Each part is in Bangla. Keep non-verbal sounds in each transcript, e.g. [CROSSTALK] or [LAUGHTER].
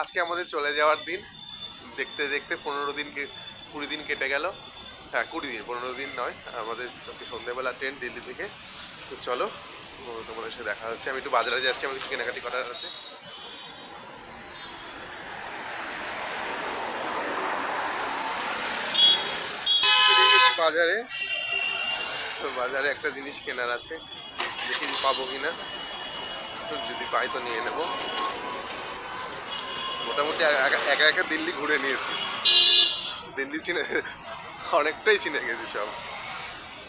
আজকে আমাদের চলে যাওয়ার দিন। দেখতে দেখতে পনেরো দিন কুড়ি দিন কেটে গেল। হ্যাঁ কুড়ি দিন, পনেরো দিন নয়। আমাদের আজকে সন্ধ্যেবেলা ট্রেন দিল্লি থেকে। তো চলো, তোমাদের সাথে দেখা হচ্ছে। আমি একটু বাজারে যাচ্ছি আমার কিছু কেনাকাটি করার আছে। বাজারে, তো বাজারে একটা জিনিস কেনার আছে। দেখি পাবো কিনা। তো যদি পাই তো নিয়ে নেব। মোটামুটি একা একা একা দিল্লি ঘুরে নিয়েছি। দিল্লি চিনে অনেকটাই চিনে গেছি সব।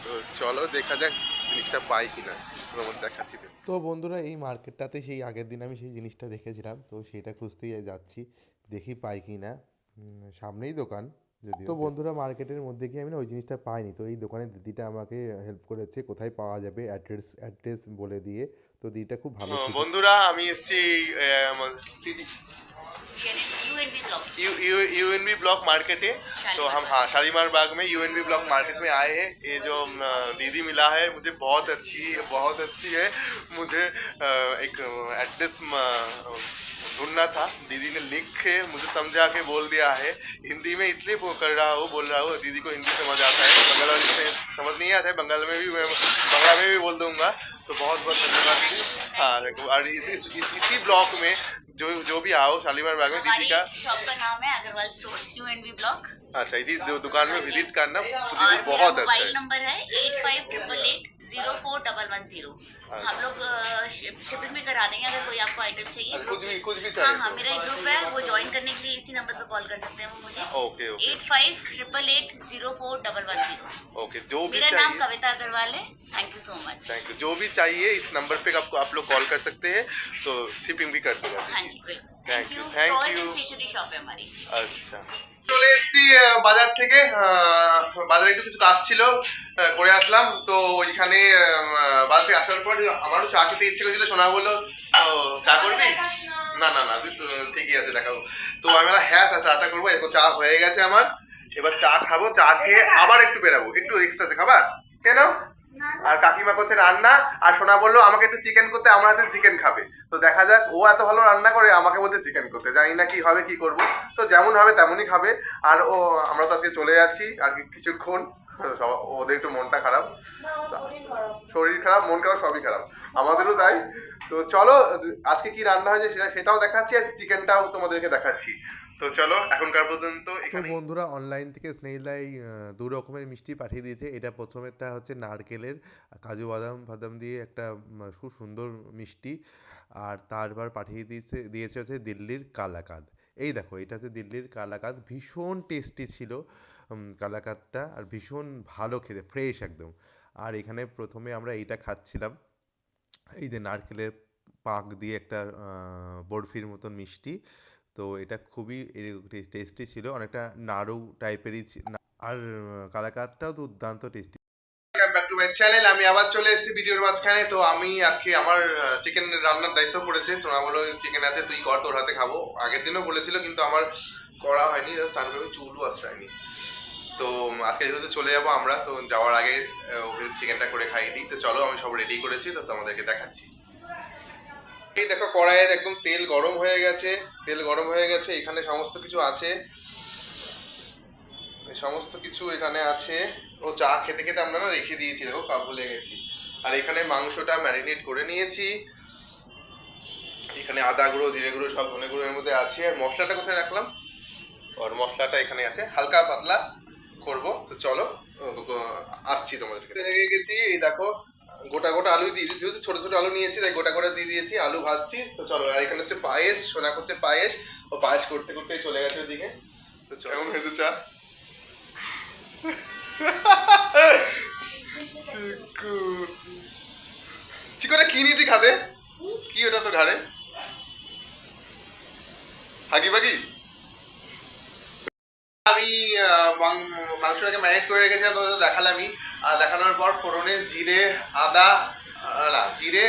তো চলো দেখা যাক জিনিসটা পাই কিনা তোমার দেখাচ্ছি। তো। বন্ধুরা এই মার্কেটটাতে সেই আগের দিন আমি সেই জিনিসটা দেখেছিলাম তো সেটা খুঁজতেই যাচ্ছি দেখি পাই কি না সামনেই দোকান যদিও। তো বন্ধুরা মার্কেটের মধ্যে গিয়ে আমি না ওই জিনিসটা পাইনি তো এই দোকানের দিদিটা আমাকে হেল্প করেছে কোথায় পাওয়া যাবে অ্যাড্রেস অ্যাড্রেস বলে দিয়ে তো দিদিটা খুব ভালো বন্ধুরা আমি এসেছি tienen UNB block UNB block market है। तो हम हाँ शालीमार बाग में U N B block market में आए हैं। ये जो दीदी मिला है मुझे बहुत अच्छी बहुत अच्छी है। मुझे एक एड्रेस ढूंढना था। दीदी ने लिख के मुझे समझा के बोल दिया है। हिंदी में इसलिए वो कर रहा हूँ बोल रहा हूँ दीदी को हिंदी समझ आता है। बंगाल से समझ नहीं आता है बंगाल में भी मैं बंगला में भी बोल दूँगा। तो बहुत बहुत धन्यवाद दीदी। हाँ और इसी ब्लॉक में जो जो भी आओ शालीमार बाग में दीदी का शॉप का नाम है अग्रवाल स्टोर्स यूएनबी ब्लॉक अच्छा दु- दुकान में विज़िट करना और बहुत अच्छा मोबाइल नंबर है eight five triple eight zero four double one zero हाँ। हम लोग शिपिंग भी करा देंगे अगर कोई आपको आइटम चाहिए। अच्छा, कुछ भी कुछ भी हाँ चाहिए हाँ तो। मेरा एक ग्रुप है वो ज्वाइन करने के लिए इसी नंबर पे कॉल कर सकते हैं वो मुझे। Okay okay eight five triple eight zero four double one zero okay जो भी मेरा नाम कविता अग्रवाल है। Thank you so much thank you जो भी चाहिए इस नंबर पे आपको आप लोग कॉल कर सकते हैं तो शिपिंग भी कर देगा। हाँ जी बिल्कुल। থ্যাংক ইউ থ্যাংক ইউ চলে এসেছি বাজার থেকে বাজারে একটু কিছু কাজ ছিল করে আসলাম। তো ওইখানে বাজার থেকে আসার পর আমারও চা খেতে ইচ্ছে করেছিল শোনা চা করবি? না। না না তুই ঠিকই আছে দেখাবো তো আমি বললাম হ্যাঁ চাটা করব এখন চা হয়ে গেছে আমার। এবার চা খাব চা খেয়ে আবার একটু বেরাবো একটু এক্সট্রা খাবা খাবার। কেন আর কাকিমা করছে রান্না, আর সোনা বলল, আমাকে একটু চিকেন করতে, আমার হাতে চিকেন খাবে। তো দেখা যাক, ও এত ভালো রান্না করে, আমাকে বলতে চিকেন করতে। জানি না কি হবে, কি করব। তো যেমন হবে, তেমনই খাবে। আর ও, আমরা তো আজকে চলে যাচ্ছি, আর কিছুক্ষণ ওদের একটু মনটা খারাপ। শরীর খারাপ, মন খারাপ, সবই খারাপ। আমাদেরও তাই। তো চলো, আজকে কি রান্না হয়েছে সেটা সেটাও দেখাচ্ছি, আর চিকেনটাও তোমাদেরকে দেখাচ্ছি। তো চলো এখনকার পর্যন্ত তো বন্ধুরা অনলাইন থেকে স্নেহিলাই দু রকমের মিষ্টি পাঠিয়ে দিয়েছে। এটা প্রথমেরটা হচ্ছে নারকেলের কাজু বাদাম ফাদাম দিয়ে একটা খুব সুন্দর মিষ্টি। আর তারপর পাঠিয়ে দিয়েছে দিয়েছে হচ্ছে দিল্লির কালাকাদ। এই দেখো এটা হচ্ছে দিল্লির কালাকাদ। ভীষণ টেস্টি ছিল কালাকাদটা আর ভীষণ ভালো খেতে ফ্রেশ একদম। আর এখানে প্রথমে আমরা এইটা খাচ্ছিলাম। এই যে নারকেলের পাক দিয়ে একটা আহ, বরফির মতন মিষ্টি। তো এটা খুবই টেস্টি ছিল অনেকটা নাড়ু টাইপেরই আর আহ, কালাকাদটাও দুর্দান্ত টেস্টি চ্যানেল আমি আবার চলে এসেছি ভিডিওর মাঝখানে। তো আমি আজকে আমার চিকেন রান্নার দায়িত্ব পড়েছে। সোনা বলো চিকেন আছে তুই কর তোর হাতে খাব। আগের দিনও বলেছিল কিন্তু আমার করা হয়নি স্নান করে চুলও আশ্রয়নি। তো আজকে যেহেতু চলে যাব আমরা তো যাওয়ার আগে ওকে চিকেনটা করে খাইয়ে দিই। তো চলো আমি সব রেডি করেছি তো তোমাদেরকে দেখাচ্ছি। এই দেখো কড়াইয়ের একদম তেল গরম হয়ে গেছে, তেল গরম হয়ে গেছে, এখানে সমস্ত কিছু আছে। সমস্ত কিছু এখানে আছে। ও চা খেতে খেতে আমরা না রেখে দিয়েছি, দেখো কাপ ভুলে গেছি। আর এখানে মাংসটা ম্যারিনেট করে নিয়েছি। এখানে আদা গুঁড়ো, জিরে গুঁড়ো, সব ধনে গুঁড়ো এর মধ্যে আছে। আর মশলাটা কোথায় রাখলাম? আর মশলাটা এখানে আছে। হালকা পাতলা করব। তো চলো আসছি তোমাদেরকে। রেখে গেছি, এই দেখো গোটা গোটা আলু দিয়েছি। যেহেতু ছোট ছোট আলু নিয়েছি তাই গোটা গোটা দিয়ে দিয়েছি। আলু ভাজছি। তো চলো আর এখানে হচ্ছে পায়েস সোনা করছে পায়েস। ও পায়েস করতে করতে চলে গেছে ওদিকে। তো চলো। কেমন হয়েছে চা? চিকু। চিকুটা কি নিয়েছি খাতে? কি ওটা তো ঘাড়ে? হাগি বাগি? আমি মাংসটাকে ম্যারিনেট করে রেখেছিলাম, তোমাদের দেখালামই। দেখানোর পর ফোড়নে জিরে, আদা না, জিরে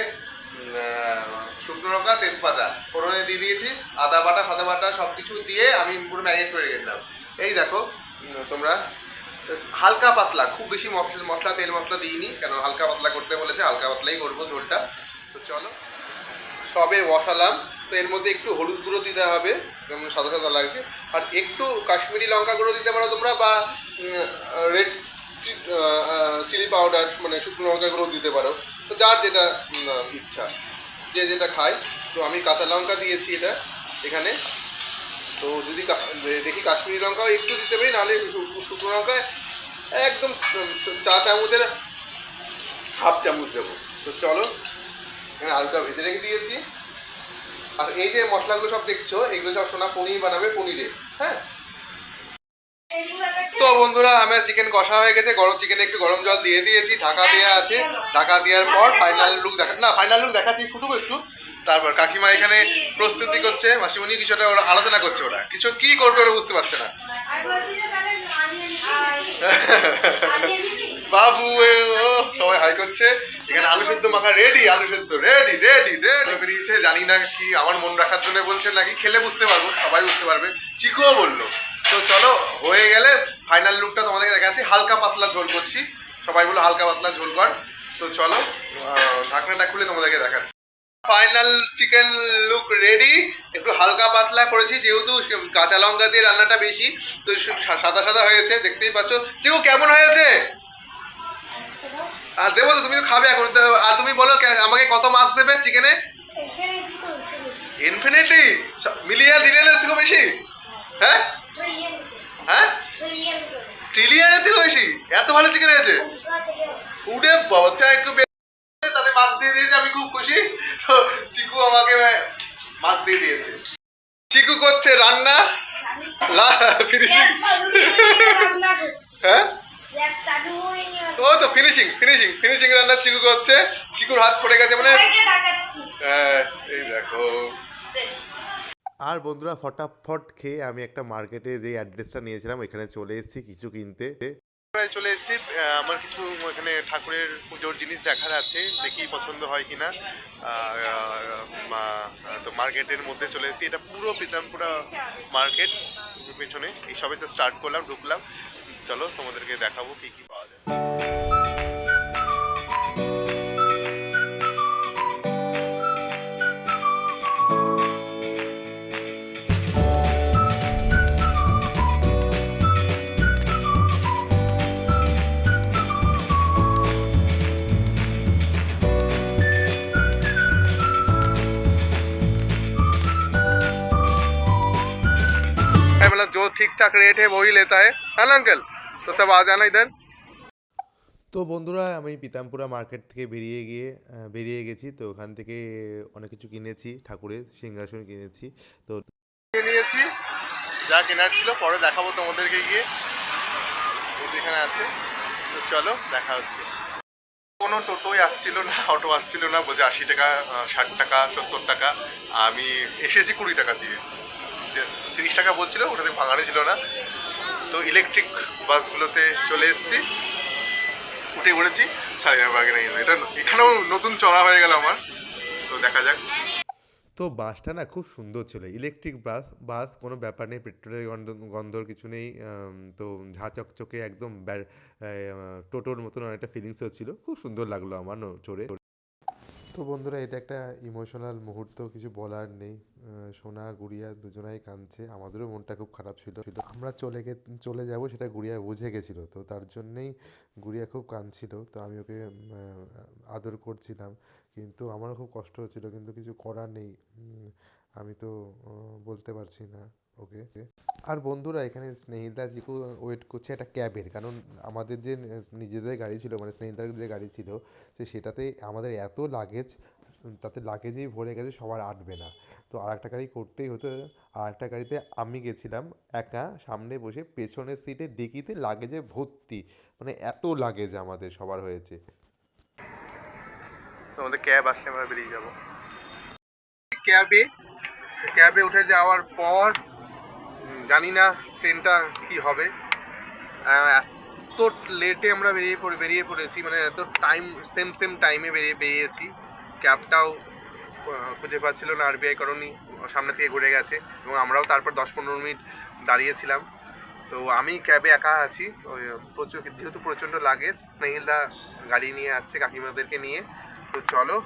শুকনো লঙ্কা, তেজপাতা। ফোড়নে দিয়ে দিয়েছি, আদা বাটা ফাদা বাটা সব কিছু দিয়ে আমি পুরো ম্যারিনেট করে রেখেছিলাম। এই দেখো তোমরা হালকা পাতলা, খুব বেশি মশলা মশলা, তেল মশলা দিইনি, কেন হালকা পাতলা করতে বলেছে, হালকা পাতলাই করব ঝোলটা। তো চলো, সবে বসালাম। তো এর মধ্যে একটু হলুদ গুঁড়ো দিতে হবে, যেমন সাদা সাদা লাগছে। আর একটু কাশ্মীরি লঙ্কা গুঁড়ো দিতে পারো তোমরা বা রেড চিলি পাউডার মানে শুকনো লঙ্কা গুঁড়ো দিতে পারো। তো যার যেটা ইচ্ছা, যে যেটা খায়। তো আমি কাঁচা লঙ্কা দিয়েছি এটা এখানে। তো যদি দেখি কাশ্মীরি লঙ্কাও একটু দিতে পারি, নাহলে শুকনো লঙ্কা একদম চা চামচের হাফ চামচ দেবো। তো চলো, এখানে আলুটা ভেজে রেখে দিয়েছি। আর এই যে মশলাগুলো সব দেখছ এগুলো সব সোনা পনির বানাবে পনিরে হ্যাঁ? তো বন্ধুরা আমার চিকেন কষা হয়ে গেছে। গরম চিকেনে একটু গরম জল দিয়ে দিয়েছি ঢাকা দেওয়া আছে। ঢাকা দেওয়ার পর ফাইনাল লুক দেখা না ফাইনাল লুক দেখাচ্ছি ফুটুক একটু। তারপর কাকিমা এখানে প্রস্তুতি করছে। মাসিমণি কিছুটা ওরা আলোচনা করছে ওরা। কিছু কি করবে ওরা বুঝতে পারছে না। [LAUGHS] বাবু করছে এখানে আলু সেদ্ধ মাখা রেডি আলু সেদ্ধ রেডি রেডি রেডি বেরিয়েছে, জানি না কি আমার মন রাখার জন্য বলছে, নাকি খেলে বুঝতে পারব, সবাই বুঝতে পারবে। চিকুও বলল। তো চলো, হয়ে গেলে ফাইনাল লুকটা তোমাদেরকে দেখাচ্ছি। হালকা পাতলা ঝোল করছি। সবাই বলো হালকা পাতলা ঝোল কর। তো চলো ঢাকনাটা খুলে তোমাদেরকে দেখাচ্ছি। ফাইনাল চিকেন লুক রেডি একটু হালকা পাতলা করেছি, যেহেতু কাঁচা লঙ্কা দিয়ে রান্নাটা বেশি, তো সাদা সাদা হয়েছে, দেখতেই পাচ্ছ। চিকু, কেমন হয়েছে? আর দেবো তো তুমি তো খাবে এখন। আর তুমি বলো আমাকে কত মাছ দেবে চিকেনে ইনফিনিটলি মিলিয়ন ট্রিলিয়নের থেকেও বেশি? হ্যাঁ? হ্যাঁ? ট্রিলিয়নের থেকেও বেশি? এত ভালো চিকেন হয়েছে? উঠে বাবা একটু বেশি তাতে মাছ দিয়ে দিয়েছে, আমি খুব খুশি। তো চিকু আমাকে মাছ দিয়ে দিয়েছে। চিকু করছে রান্না। হ্যাঁ? ও তো ফিনিশিং ফিনিশিং ফিনিশিং রান্না চিকু করছে চিকুর হাত পড়ে গেছে মানে হ্যাঁ, এই দেখো। আর বন্ধুরা ফটাফট খেয়ে আমি একটা মার্কেটে যে অ্যাড্রেসটা নিয়েছিলাম এখানে চলে এসেছি কিছু কিনতে। চলে এসেছি আমার কিছু এখানে ঠাকুরের পুজোর জিনিস দেখার আছে দেখি পছন্দ হয় কিনা। আহ, তো মার্কেটের মধ্যে চলে এসেছি এটা পুরো পিতামপুরা মার্কেট। পেছনে এই সবে স্টার্ট করলাম ঢুকলাম। চলো তোমাদেরকে দেখাবো কি কি পাওয়া যায় है मतलब जो ठीक ठाक रेट है वही लेता है है ना अंकल तो सब आ जाना इधर তো বন্ধুরা আমি পিতামপুরা মার্কেট থেকে বেরিয়ে গিয়ে আহ, বেরিয়ে গেছি তো ওখান থেকে অনেক কিছু কিনেছি ঠাকুরের সিংহাসন কিনেছি তো নিয়ে নিয়েছি যা কেনার ছিল পরে দেখাবো তোমাদেরকে গিয়ে এই যে এখানে আছে তো চলো দেখা হচ্ছে কোনো টোটোই আসছিল না অটো আসছিল না বলছে আশি টাকা ষাট টাকা সত্তর টাকা আমি এসেছি কুড়ি টাকা দিয়ে যে তিরিশ টাকা বলছিল ওটাতে ভাঙানো ছিল না তো ইলেকট্রিক বাসগুলোতে চলে এসেছি। উঠে পড়েছি। সাড়ে নয় বাগে নিয়ে এটা এখানেও নতুন চড়া হয়ে গেল আমার। তো দেখা যাক। তো বাসটা না খুব সুন্দর ছিল। ইলেকট্রিক বাস বাস, কোনো ব্যাপার নেই, পেট্রোলের গন্ধ, গন্ধর কিছু নেই তো ঝা চকচকে একদম টোটোর মতন অনেকটা ফিলিংস হচ্ছিল। খুব সুন্দর লাগল আমার চড়ে। তো বন্ধুরা, এটা একটা ইমোশনাল মুহূর্ত, কিছু বলার নেই। সোনা, গুড়িয়া দুজনাই কাঁদছে। আমাদেরও মনটা খুব খারাপ ছিল। আমরা চলে গে, চলে যাব সেটা গুড়িয়া বুঝে গেছিল। তো তার জন্যেই গুড়িয়া খুব কাঁদছিল। তো আমি ওকে আদর করছিলাম। কিন্তু আমারও খুব কষ্ট হচ্ছিল। কিন্তু কিছু করার নেই। আমি তো বলতে পারছি না। ওকে আর বন্ধুরা, এখানে স্নেহিলদা জিকু ওয়েট করছে একটা ক্যাবের কারণ আমাদের যে নিজেদের গাড়ি ছিল মানে স্নেহিলদার যে গাড়ি ছিল তো সেটাতে আমাদের এত লাগেজ তাতে লাগেজেই ভরে গেছে, সবার আটবে না। তো আর একটা গাড়ি করতেই হতো। আর একটা গাড়িতে আমি গেছিলাম, একা সামনে বসে পেছনের সিটে ডিকিতে লাগেজে ভর্তি। মানে এত লাগেজ আমাদের, সবার হয়েছে। তোমাদের ক্যাব আসলে আমরা বেরিয়ে যাব। ক্যাবে ক্যাবে উঠে যাওয়ার পর জানি না ট্রেনটা কি হবে। এত লেটে আমরা বেরিয়ে পড়ে, বেরিয়ে পড়েছি মানে এত টাইম সেম সেম টাইমে বেরিয়ে, বেরিয়েছি। ক্যাবটাও খুঁজে পাচ্ছিল না আরবিআই করনি, সামনে থেকে ঘুরে গেছে। এবং আমরাও তারপর দশ পনেরো মিনিট দাঁড়িয়েছিলাম। তো আমি ক্যাবে একা আছি, ওই প্রচুর, যেহেতু প্রচণ্ড লাগে স্নেহিলদা গাড়ি নিয়ে আসছে কাকিমাদেরকে নিয়ে। তো চলো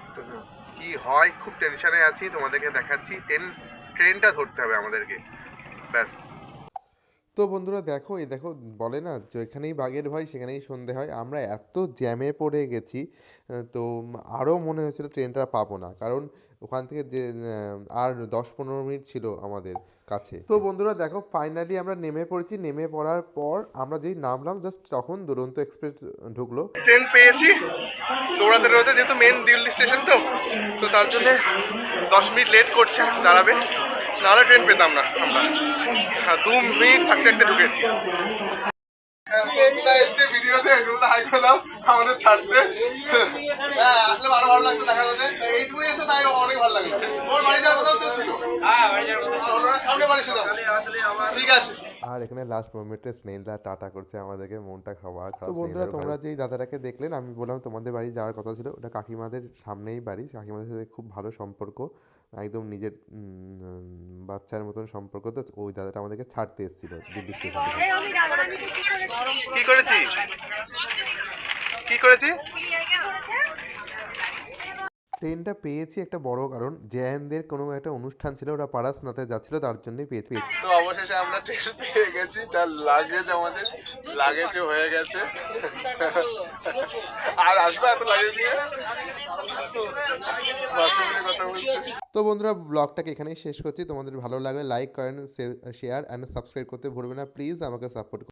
কি হয়, খুব টেনশনে আছি, তোমাদেরকে দেখাচ্ছি। ট্রেন ট্রেনটা ধরতে হবে আমাদেরকে। ব্যাস। তো বন্ধুরা দেখো, এই দেখো, বলে না যেখানেই বাঘের ভয়, সেখানেই সন্ধে হয়। আমরা এত জ্যামে পড়ে গেছি তো আরও মনে হয়েছিল ট্রেনটা পাবো না। কারণ ওখান থেকে যে আর দশ পনেরো মিনিট ছিল আমাদের কাছে। তো বন্ধুরা দেখো ফাইনালি আমরা নেমে পড়েছি। নেমে পড়ার পর আমরা যেই নামলাম জাস্ট তখন দুরন্ত এক্সপ্রেস ঢুকলো। ট্রেন পেয়েছি। দৌড়াতে দৌড়াতে যেহেতু মেন দিল্লি স্টেশন তো তো তার জন্য দশ মিনিট লেট করছে, দাঁড়াবে। নাহলে ট্রেন পেতাম না আমরা। হ্যাঁ দু মিনিট থাকতে থাকতে ঢুকেছি। এসছে ভিডিওতে রুমটা হাই করে দাও আমাদের ছাড়তে। হ্যাঁ আসলে আরও ভালো লাগতো দেখা যাচ্ছে। এইটুকুই এসে তাই অনেক ভালো লাগল। তোমার বাড়ি যাওয়ার কথা তো ছিল। হ্যাঁ বাড়ি যাওয়ার কথা সামনে বাড়ি ছিল ঠিক আছে। আর এখানে লাস্ট মোমেন্টে স্নেহদা টাটা করছে আমাদেরকে মনটা খাবার তো বন্ধুরা তোমরা যেই দাদাটাকে দেখলেন আমি বললাম তোমাদের বাড়ি যাওয়ার কথা ছিল। ওটা কাকিমাদের সামনেই বাড়ি। কাকিমাদের সাথে খুব ভালো সম্পর্ক। একদম নিজের উম, বাচ্চার মতন সম্পর্ক তো ওই দাদাটা আমাদেরকে ছাড়তে এসেছিল দিল্লি স্টেশন থেকে। কি করেছি? কি করেছি? ট্রেনটা পেয়েছি একটা বড় কারণ। জয়ানদের কোনো একটা অনুষ্ঠান ছিল ওরা পারাসনাথে যাচ্ছিল তার জন্যই পেয়েছি। তো অবশেষে আমরা ট্রেন পেয়ে গেছি তার লাগেজ আমাদের লাগেজও হয়ে গেছে। আর আসবে এত লাগেজ নিয়ে? তো বন্ধুরা ব্লগটাকে এখানেই শেষ করছি। তোমাদের ভালো লাগলে লাইক করেন শেয়ার অ্যান্ড সাবস্ক্রাইব করতে ভুলবে না। প্লিজ আমাকে সাপোর্ট